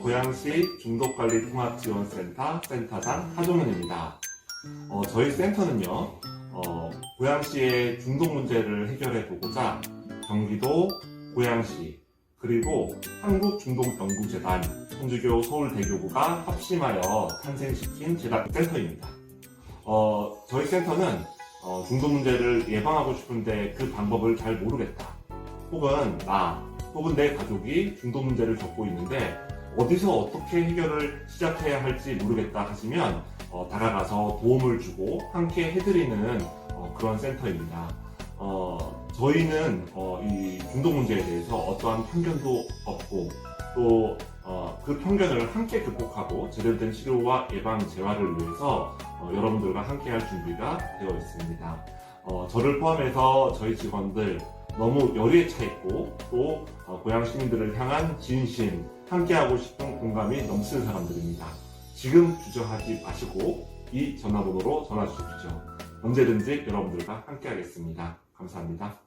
고양시 중독관리통합지원센터 센터장 하종현입니다. 어, 저희 센터는요, 어, 고양시의 중독 문제를 해결해 보고자 경기도 고양시 그리고 한국중독연구재단 천주교 서울대교구가 합심하여 탄생시킨 재단센터입니다. 어, 저희 센터는 어, 중독 문제를 예방하고 싶은데 그 방법을 잘 모르겠다. 혹은 나, 혹은 내 가족이 중독 문제를 겪고 있는데 어디서 어떻게 해결을 시작해야 할지 모르겠다 하시면 어, 다가가서 도움을 주고 함께 해드리는 어, 그런 센터입니다. 어, 저희는 어, 이 중독 문제에 대해서 어떠한 편견도 없고 또 어, 그 편견을 함께 극복하고 제대로 된 치료와 예방 재활을 위해서 어, 여러분들과 함께 할 준비가 되어 있습니다. 어, 저를 포함해서 저희 직원들 너무 열의에 차 있고 또 어, 고향 시민들을 향한 진심, 함께하고 싶은 공감이 넘치는 사람들입니다. 지금 주저하지 마시고 이 전화번호로 전화 주십시오. 언제든지 여러분들과 함께하겠습니다. 감사합니다.